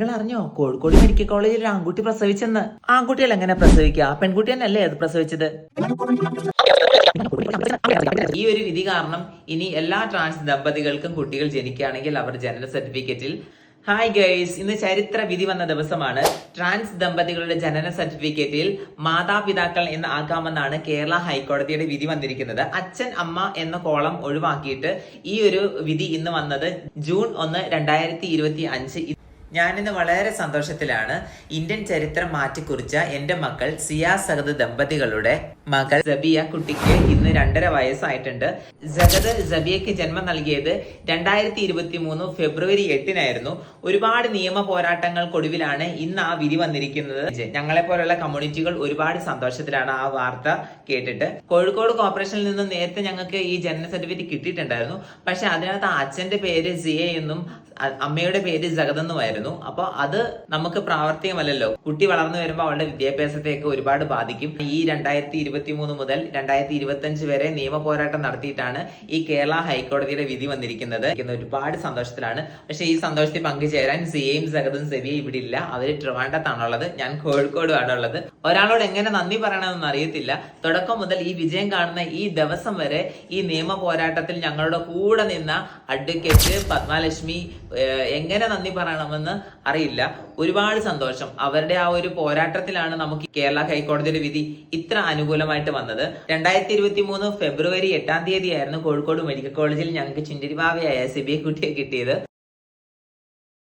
നിങ്ങൾ അറിഞ്ഞോ കോഴിക്കോട് മെഡിക്കൽ കോളേജിൽ ആൺകുട്ടി പ്രസവിച്ചെന്ന്. ആൺകുട്ടികൾ എങ്ങനെ പ്രസവിക്കുക. പെൺകുട്ടി തന്നെയല്ലേ അത് പ്രസവിച്ചത്? ഈ ഒരു വിധി കാരണം ഇനി എല്ലാ ട്രാൻസ് ദമ്പതികൾക്കും കുട്ടികൾ ജനിക്കുകയാണെങ്കിൽ അവർ ജനന സർട്ടിഫിക്കറ്റിൽ. ഹായ് ഗൈസ് ഇന്ന് ചരിത്ര വിധി വന്ന ദിവസമാണ്. ട്രാൻസ് ദമ്പതികളുടെ ജനന സർട്ടിഫിക്കറ്റിൽ മാതാപിതാക്കൾ എന്ന് ആക്കാമെന്നാണ് കേരള ഹൈക്കോടതിയുടെ വിധി വന്നിരിക്കുന്നത്. അച്ഛൻ അമ്മ എന്ന കോളം ഒഴിവാക്കിയിട്ട് ഈ ഒരു വിധി ഇന്ന് വന്നത് ജൂൺ ഒന്ന് രണ്ടായിരത്തി ഇരുപത്തി അഞ്ച്. ഞാനിന്ന് വളരെ സന്തോഷത്തിലാണ് ഇന്ത്യൻ ചരിത്രം മാറ്റിക്കുറിച്ച എന്റെ മക്കൾ സിയാ സഹദ് ദമ്പതികളുടെ മകൾ സബിയ കുട്ടിക്ക് ഇന്ന് രണ്ടര വയസ്സായിട്ടുണ്ട്. സഹദ് സബിയയ്ക്ക് ജന്മം നൽകിയത് രണ്ടായിരത്തി ഇരുപത്തി മൂന്ന് ഫെബ്രുവരി എട്ടിനായിരുന്നു. ഒരുപാട് നിയമ പോരാട്ടങ്ങൾക്കൊടുവിലാണ് ഇന്ന് ആ വിധി വന്നിരിക്കുന്നത്. ഞങ്ങളെ പോലുള്ള കമ്മ്യൂണിറ്റികൾ ഒരുപാട് സന്തോഷത്തിലാണ് ആ വാർത്ത കേട്ടിട്ട്. കോഴിക്കോട് കോർപ്പറേഷനിൽ നിന്ന് നേരത്തെ ഞങ്ങൾക്ക് ഈ ജനന സർട്ടിഫിക്കറ്റ് കിട്ടിയിട്ടുണ്ടായിരുന്നു. പക്ഷെ അതിനകത്ത് അച്ഛന്റെ പേര് സിയ എന്നും അമ്മയുടെ പേര് ജഗതെന്നുമായിരുന്നു അപ്പൊ അത് നമുക്ക് പ്രാവർത്തികമല്ലല്ലോ. കുട്ടി വളർന്നു വരുമ്പോൾ അവളുടെ വിദ്യാഭ്യാസത്തെയൊക്കെ ഒരുപാട് ബാധിക്കും. ഈ രണ്ടായിരത്തി ഇരുപത്തി മൂന്ന് മുതൽ രണ്ടായിരത്തി ഇരുപത്തി അഞ്ച് വരെ നിയമ പോരാട്ടം നടത്തിയിട്ടാണ് ഈ കേരള ഹൈക്കോടതിയുടെ വിധി വന്നിരിക്കുന്നത്. ഒരുപാട് സന്തോഷത്തിലാണ്. പക്ഷെ ഈ സന്തോഷത്തിൽ പങ്കുചേരാൻ സിയയും സഗതും സെബിയും ഇവിടെ ഇല്ല അവർ ട്രിവാൻഡത്താണുള്ളത്. ഞാൻ കോഴിക്കോടുമാണ് ഉള്ളത്. ഒരാളോട് എങ്ങനെ നന്ദി പറയണമെന്ന് അറിയത്തില്ല. തുടക്കം മുതൽ ഈ വിജയം കാണുന്ന ഈ ദിവസം വരെ ഈ നിയമ പോരാട്ടത്തിൽ ഞങ്ങളുടെ കൂടെ നിന്ന അഡ്വക്കേറ്റ് പത്മലക്ഷ്മി എങ്ങനെ നന്ദി പറയണമെന്ന് അറിയില്ല. ഒരുപാട് സന്തോഷം. അവരുടെ ആ ഒരു പോരാട്ടത്തിലാണ് നമുക്ക് കേരള ഹൈക്കോടതിയുടെ വിധി ഇത്ര അനുകൂലമായിട്ട് വന്നത്. രണ്ടായിരത്തി ഇരുപത്തി മൂന്ന് ഫെബ്രുവരി എട്ടാം തീയതിയായിരുന്നു കോഴിക്കോട് മെഡിക്കൽ കോളേജിൽ ഞങ്ങൾക്ക് ചുണ്ടരിവാവയായ സിബിഐ കുട്ടിയെ കിട്ടിയത്.